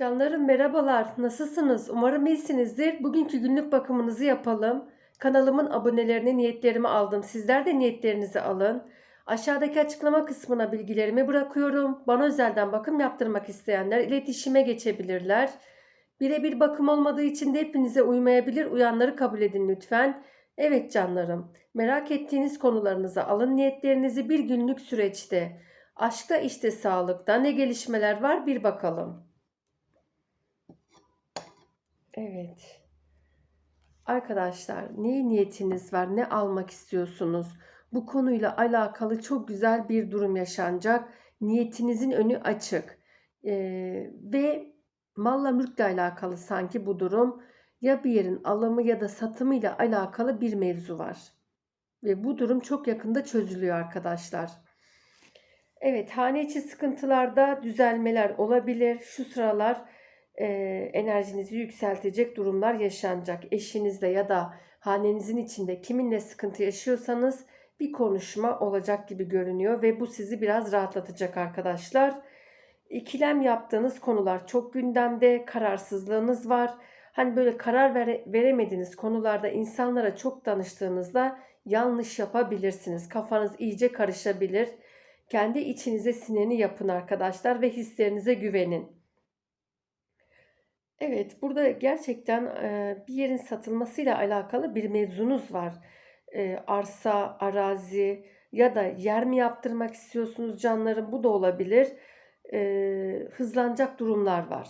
Canlarım merhabalar. Nasılsınız? Umarım iyisinizdir. Bugünkü günlük bakımınızı yapalım. Kanalımın abonelerine niyetlerimi aldım. Sizler de niyetlerinizi alın. Aşağıdaki açıklama kısmına bilgilerimi bırakıyorum. Bana özelden bakım yaptırmak isteyenler iletişime geçebilirler. Birebir bakım olmadığı için de hepinize uymayabilir. Uyanları kabul edin lütfen. Evet canlarım. Merak ettiğiniz konularınızı alın niyetlerinizi bir günlük süreçte. Aşkta işte sağlıkta ne gelişmeler var bir bakalım. Evet. Arkadaşlar ne niyetiniz var? Ne almak istiyorsunuz? Bu konuyla alakalı çok güzel bir durum yaşanacak. Niyetinizin önü açık. Ee, ve malla mülkle alakalı sanki bu durum. Ya bir yerin alımı ya da satımıyla alakalı bir mevzu var. Ve bu durum çok yakında çözülüyor arkadaşlar. Evet, hane içi sıkıntılarda düzelmeler olabilir. Şu sıralar e, enerjinizi yükseltecek durumlar yaşanacak. Eşinizle ya da hanenizin içinde kiminle sıkıntı yaşıyorsanız bir konuşma olacak gibi görünüyor ve bu sizi biraz rahatlatacak arkadaşlar. İkilem yaptığınız konular çok gündemde, kararsızlığınız var. Hani böyle karar vere, veremediğiniz konularda insanlara çok danıştığınızda yanlış yapabilirsiniz. Kafanız iyice karışabilir. Kendi içinize sineni yapın arkadaşlar ve hislerinize güvenin. Evet, burada gerçekten bir yerin satılmasıyla alakalı bir mevzunuz var. Arsa, arazi ya da yer mi yaptırmak istiyorsunuz canlarım? Bu da olabilir. Hızlanacak durumlar var.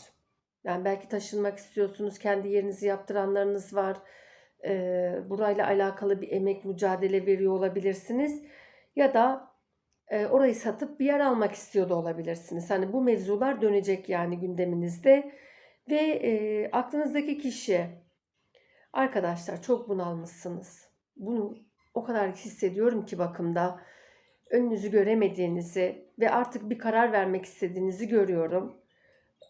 Yani belki taşınmak istiyorsunuz, kendi yerinizi yaptıranlarınız var. E, burayla alakalı bir emek mücadele veriyor olabilirsiniz. Ya da orayı satıp bir yer almak istiyor da olabilirsiniz. Hani bu mevzular dönecek yani gündeminizde. Ve e, aklınızdaki kişi arkadaşlar çok bunalmışsınız. Bunu o kadar hissediyorum ki bakımda önünüzü göremediğinizi ve artık bir karar vermek istediğinizi görüyorum.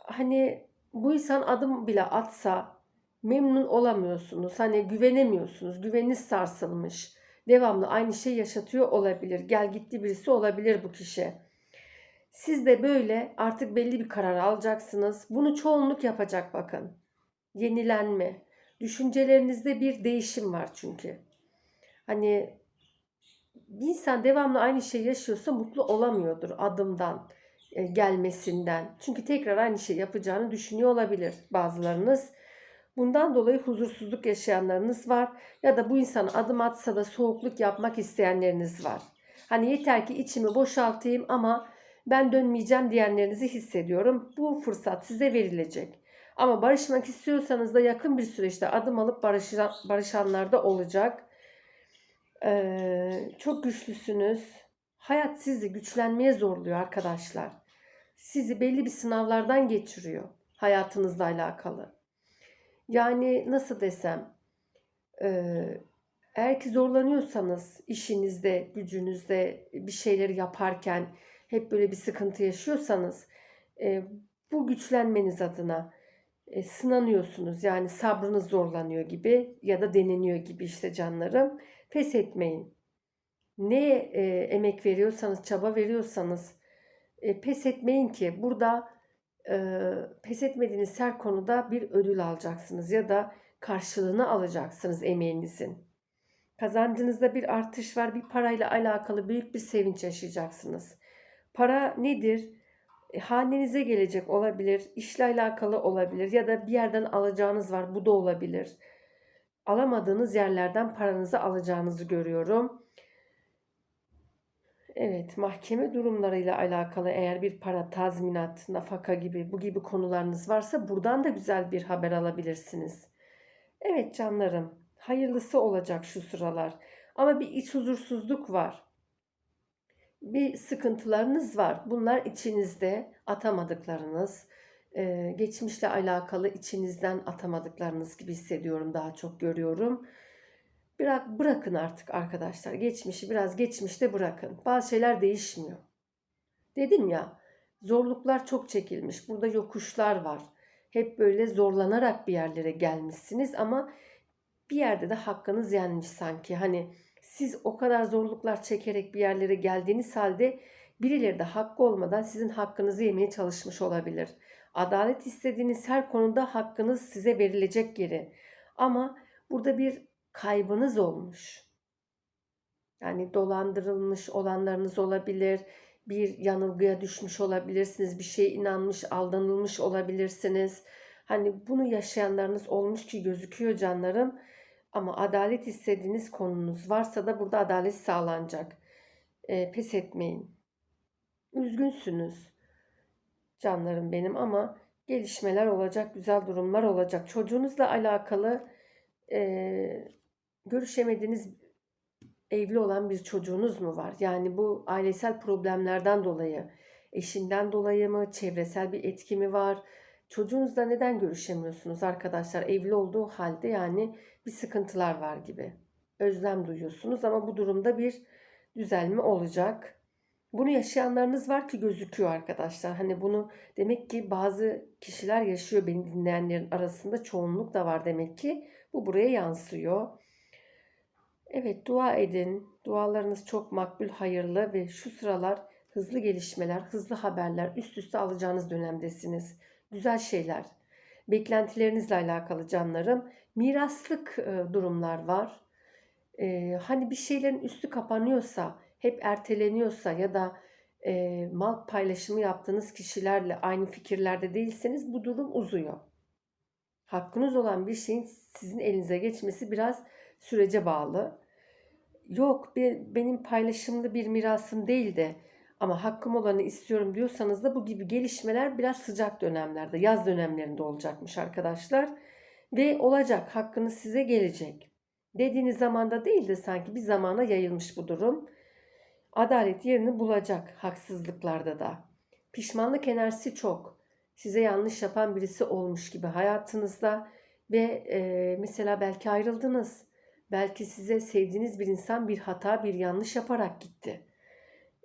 Hani bu insan adım bile atsa memnun olamıyorsunuz. Hani güvenemiyorsunuz. Güveniniz sarsılmış. Devamlı aynı şey yaşatıyor olabilir. Gel gitti birisi olabilir bu kişi. Siz de böyle artık belli bir karar alacaksınız. Bunu çoğunluk yapacak bakın. Yenilenme. Düşüncelerinizde bir değişim var çünkü. Hani bir insan devamlı aynı şey yaşıyorsa mutlu olamıyordur adımdan, e, gelmesinden. Çünkü tekrar aynı şey yapacağını düşünüyor olabilir bazılarınız. Bundan dolayı huzursuzluk yaşayanlarınız var ya da bu insan adım atsa da soğukluk yapmak isteyenleriniz var. Hani yeter ki içimi boşaltayım ama ben dönmeyeceğim diyenlerinizi hissediyorum. Bu fırsat size verilecek. Ama barışmak istiyorsanız da yakın bir süreçte adım alıp barışan, barışanlar da olacak. Ee, çok güçlüsünüz. Hayat sizi güçlenmeye zorluyor arkadaşlar. Sizi belli bir sınavlardan geçiriyor hayatınızla alakalı. Yani nasıl desem, e, eğer ki zorlanıyorsanız işinizde, gücünüzde bir şeyleri yaparken hep böyle bir sıkıntı yaşıyorsanız e, bu güçlenmeniz adına e, sınanıyorsunuz. Yani sabrınız zorlanıyor gibi ya da deneniyor gibi işte canlarım. Pes etmeyin. Ne e, emek veriyorsanız, çaba veriyorsanız e, pes etmeyin ki burada e, pes etmediğiniz her konuda bir ödül alacaksınız ya da karşılığını alacaksınız emeğinizin. Kazancınızda bir artış var, bir parayla alakalı büyük bir sevinç yaşayacaksınız. Para nedir? E, hanenize gelecek olabilir, işle alakalı olabilir ya da bir yerden alacağınız var bu da olabilir. Alamadığınız yerlerden paranızı alacağınızı görüyorum. Evet, mahkeme durumlarıyla alakalı eğer bir para tazminat, nafaka gibi bu gibi konularınız varsa buradan da güzel bir haber alabilirsiniz. Evet canlarım, hayırlısı olacak şu sıralar. Ama bir iç huzursuzluk var bir sıkıntılarınız var. Bunlar içinizde atamadıklarınız, e, geçmişle alakalı içinizden atamadıklarınız gibi hissediyorum daha çok görüyorum. Bırak, bırakın artık arkadaşlar. Geçmişi biraz geçmişte bırakın. Bazı şeyler değişmiyor. Dedim ya zorluklar çok çekilmiş. Burada yokuşlar var. Hep böyle zorlanarak bir yerlere gelmişsiniz ama bir yerde de hakkınız yenmiş sanki. Hani siz o kadar zorluklar çekerek bir yerlere geldiğiniz halde birileri de hakkı olmadan sizin hakkınızı yemeye çalışmış olabilir. Adalet istediğiniz her konuda hakkınız size verilecek geri. Ama burada bir kaybınız olmuş. Yani dolandırılmış olanlarınız olabilir, bir yanılgıya düşmüş olabilirsiniz, bir şeye inanmış, aldanılmış olabilirsiniz. Hani bunu yaşayanlarınız olmuş ki gözüküyor canlarım. Ama adalet istediğiniz konunuz varsa da burada adalet sağlanacak. E, pes etmeyin. Üzgünsünüz canlarım benim ama gelişmeler olacak, güzel durumlar olacak. Çocuğunuzla alakalı e, görüşemediğiniz evli olan bir çocuğunuz mu var? Yani bu ailesel problemlerden dolayı, eşinden dolayı mı, çevresel bir etki mi var? Çocuğunuzla neden görüşemiyorsunuz arkadaşlar? Evli olduğu halde yani bir sıkıntılar var gibi. Özlem duyuyorsunuz ama bu durumda bir düzelme olacak. Bunu yaşayanlarınız var ki gözüküyor arkadaşlar. Hani bunu demek ki bazı kişiler yaşıyor beni dinleyenlerin arasında çoğunluk da var demek ki. Bu buraya yansıyor. Evet dua edin. Dualarınız çok makbul, hayırlı ve şu sıralar hızlı gelişmeler, hızlı haberler üst üste alacağınız dönemdesiniz. Güzel şeyler. Beklentilerinizle alakalı canlarım. Miraslık e, durumlar var. E, hani bir şeylerin üstü kapanıyorsa, hep erteleniyorsa ya da e, mal paylaşımı yaptığınız kişilerle aynı fikirlerde değilseniz bu durum uzuyor. Hakkınız olan bir şeyin sizin elinize geçmesi biraz sürece bağlı. Yok benim paylaşımlı bir mirasım değil de ama hakkım olanı istiyorum diyorsanız da bu gibi gelişmeler biraz sıcak dönemlerde, yaz dönemlerinde olacakmış arkadaşlar. Ve olacak, hakkınız size gelecek. Dediğiniz zamanda değil de sanki bir zamana yayılmış bu durum. Adalet yerini bulacak haksızlıklarda da. Pişmanlık enerjisi çok. Size yanlış yapan birisi olmuş gibi hayatınızda ve e, mesela belki ayrıldınız. Belki size sevdiğiniz bir insan bir hata, bir yanlış yaparak gitti.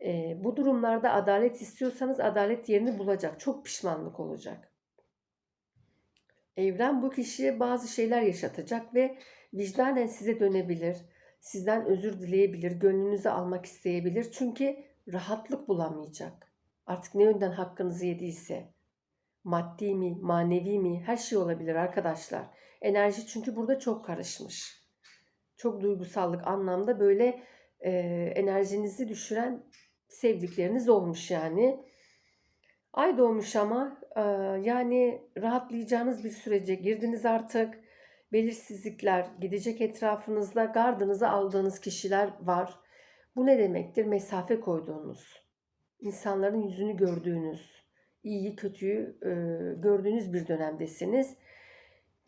E, bu durumlarda adalet istiyorsanız adalet yerini bulacak. Çok pişmanlık olacak. Evren bu kişiye bazı şeyler yaşatacak ve vicdanen size dönebilir. Sizden özür dileyebilir, gönlünüzü almak isteyebilir. Çünkü rahatlık bulamayacak. Artık ne yönden hakkınızı yediyse. Maddi mi, manevi mi her şey olabilir arkadaşlar. Enerji çünkü burada çok karışmış. Çok duygusallık anlamda böyle e, enerjinizi düşüren sevdikleriniz olmuş yani. Ay doğmuş ama e, yani rahatlayacağınız bir sürece girdiniz artık. Belirsizlikler gidecek etrafınızda gardınıza aldığınız kişiler var. Bu ne demektir? Mesafe koyduğunuz, insanların yüzünü gördüğünüz, iyiyi kötüyü e, gördüğünüz bir dönemdesiniz.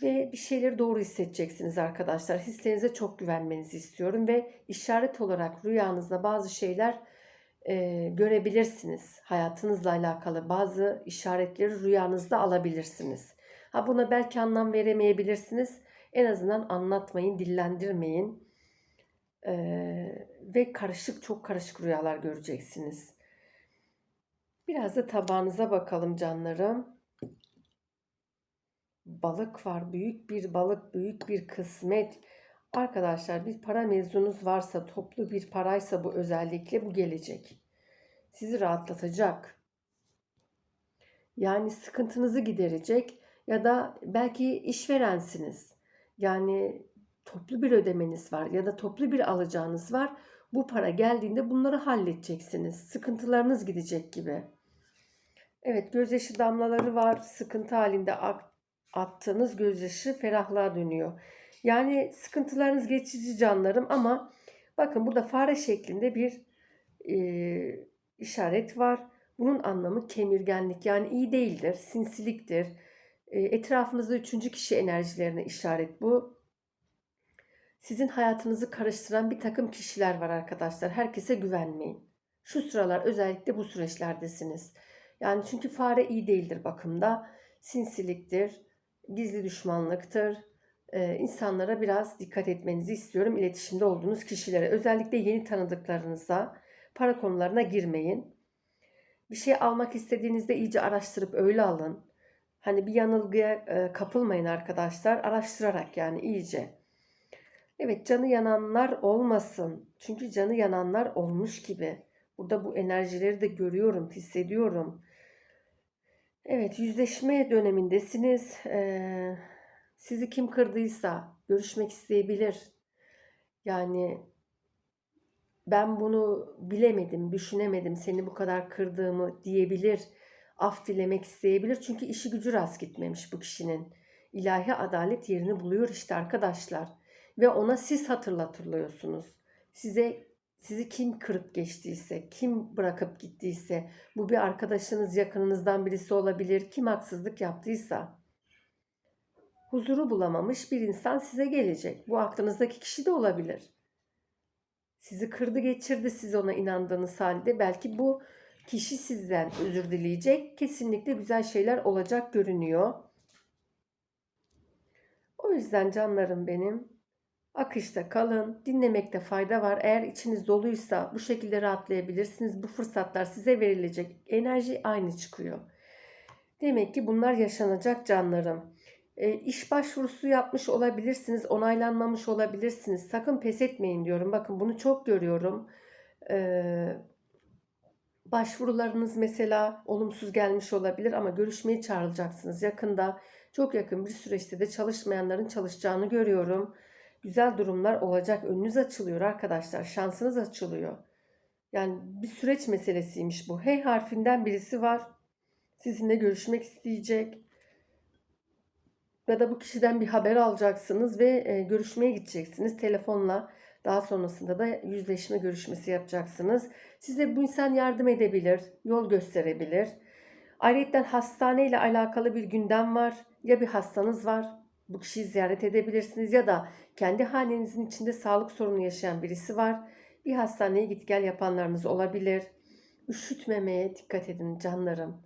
Ve bir şeyleri doğru hissedeceksiniz arkadaşlar. Hislerinize çok güvenmenizi istiyorum ve işaret olarak rüyanızda bazı şeyler e, görebilirsiniz. Hayatınızla alakalı bazı işaretleri rüyanızda alabilirsiniz. Ha buna belki anlam veremeyebilirsiniz. En azından anlatmayın, dillendirmeyin. Ee, ve karışık, çok karışık rüyalar göreceksiniz. Biraz da tabağınıza bakalım canlarım. Balık var, büyük bir balık, büyük bir kısmet. Arkadaşlar bir para mevzunuz varsa, toplu bir paraysa bu özellikle bu gelecek. Sizi rahatlatacak. Yani sıkıntınızı giderecek ya da belki işverensiniz. Yani toplu bir ödemeniz var ya da toplu bir alacağınız var. Bu para geldiğinde bunları halledeceksiniz. Sıkıntılarınız gidecek gibi. Evet gözyaşı damlaları var. Sıkıntı halinde attığınız gözyaşı ferahlığa dönüyor. Yani sıkıntılarınız geçici canlarım ama bakın burada fare şeklinde bir e, işaret var. Bunun anlamı kemirgenlik yani iyi değildir, sinsiliktir. E, etrafınızda üçüncü kişi enerjilerine işaret bu. Sizin hayatınızı karıştıran bir takım kişiler var arkadaşlar. Herkese güvenmeyin. Şu sıralar özellikle bu süreçlerdesiniz. Yani çünkü fare iyi değildir bakımda. Sinsiliktir, gizli düşmanlıktır. Ee, insanlara biraz dikkat etmenizi istiyorum iletişimde olduğunuz kişilere. Özellikle yeni tanıdıklarınıza para konularına girmeyin. Bir şey almak istediğinizde iyice araştırıp öyle alın. Hani bir yanılgıya e, kapılmayın arkadaşlar. Araştırarak yani iyice. Evet canı yananlar olmasın. Çünkü canı yananlar olmuş gibi. Burada bu enerjileri de görüyorum, hissediyorum. Evet, yüzleşme dönemindesiniz. Eee, sizi kim kırdıysa görüşmek isteyebilir. Yani ben bunu bilemedim, düşünemedim seni bu kadar kırdığımı diyebilir. Af dilemek isteyebilir. Çünkü işi gücü rast gitmemiş bu kişinin. İlahi adalet yerini buluyor işte arkadaşlar. Ve ona siz hatırlatılıyorsunuz. Size sizi kim kırıp geçtiyse, kim bırakıp gittiyse, bu bir arkadaşınız, yakınınızdan birisi olabilir, kim haksızlık yaptıysa, huzuru bulamamış bir insan size gelecek. Bu aklınızdaki kişi de olabilir. Sizi kırdı geçirdi siz ona inandığınız halde. Belki bu kişi sizden özür dileyecek. Kesinlikle güzel şeyler olacak görünüyor. O yüzden canlarım benim akışta kalın. Dinlemekte fayda var. Eğer içiniz doluysa bu şekilde rahatlayabilirsiniz. Bu fırsatlar size verilecek. Enerji aynı çıkıyor. Demek ki bunlar yaşanacak canlarım. E, iş başvurusu yapmış olabilirsiniz, onaylanmamış olabilirsiniz. Sakın pes etmeyin diyorum. Bakın bunu çok görüyorum. E, başvurularınız mesela olumsuz gelmiş olabilir ama görüşmeye çağrılacaksınız yakında. Çok yakın bir süreçte de çalışmayanların çalışacağını görüyorum. Güzel durumlar olacak. Önünüz açılıyor arkadaşlar. Şansınız açılıyor. Yani bir süreç meselesiymiş bu. H harfinden birisi var. Sizinle görüşmek isteyecek ya da bu kişiden bir haber alacaksınız ve e, görüşmeye gideceksiniz telefonla. Daha sonrasında da yüzleşme görüşmesi yapacaksınız. Size bu insan yardım edebilir, yol gösterebilir. Ayrıca hastane ile alakalı bir gündem var. Ya bir hastanız var, bu kişiyi ziyaret edebilirsiniz ya da kendi hanenizin içinde sağlık sorunu yaşayan birisi var. Bir hastaneye git gel yapanlarınız olabilir. Üşütmemeye dikkat edin canlarım.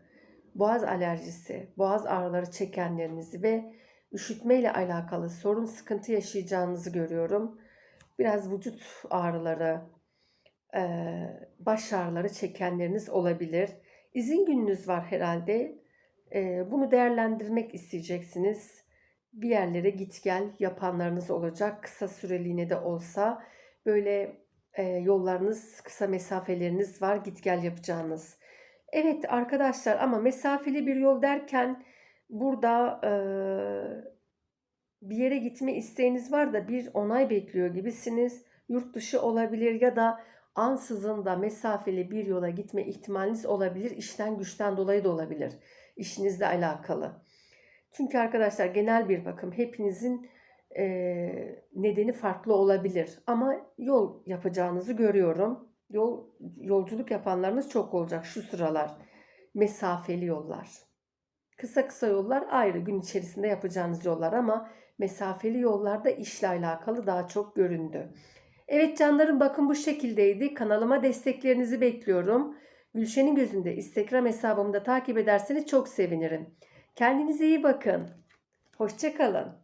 Boğaz alerjisi, boğaz ağrıları çekenlerinizi ve üşütme ile alakalı sorun sıkıntı yaşayacağınızı görüyorum. Biraz vücut ağrıları, baş ağrıları çekenleriniz olabilir. İzin gününüz var herhalde. Bunu değerlendirmek isteyeceksiniz. Bir yerlere git gel yapanlarınız olacak. Kısa süreliğine de olsa böyle yollarınız, kısa mesafeleriniz var git gel yapacağınız. Evet arkadaşlar ama mesafeli bir yol derken burada e, bir yere gitme isteğiniz var da bir onay bekliyor gibisiniz. Yurt dışı olabilir ya da ansızın da mesafeli bir yola gitme ihtimaliniz olabilir. İşten güçten dolayı da olabilir. İşinizle alakalı. Çünkü arkadaşlar genel bir bakım hepinizin e, nedeni farklı olabilir. Ama yol yapacağınızı görüyorum. Yol yolculuk yapanlarınız çok olacak şu sıralar. Mesafeli yollar. Kısa kısa yollar ayrı gün içerisinde yapacağınız yollar ama mesafeli yollarda işle alakalı daha çok göründü. Evet canlarım bakın bu şekildeydi. Kanalıma desteklerinizi bekliyorum. Gülşen'in gözünde Instagram hesabımda takip ederseniz çok sevinirim. Kendinize iyi bakın. Hoşçakalın.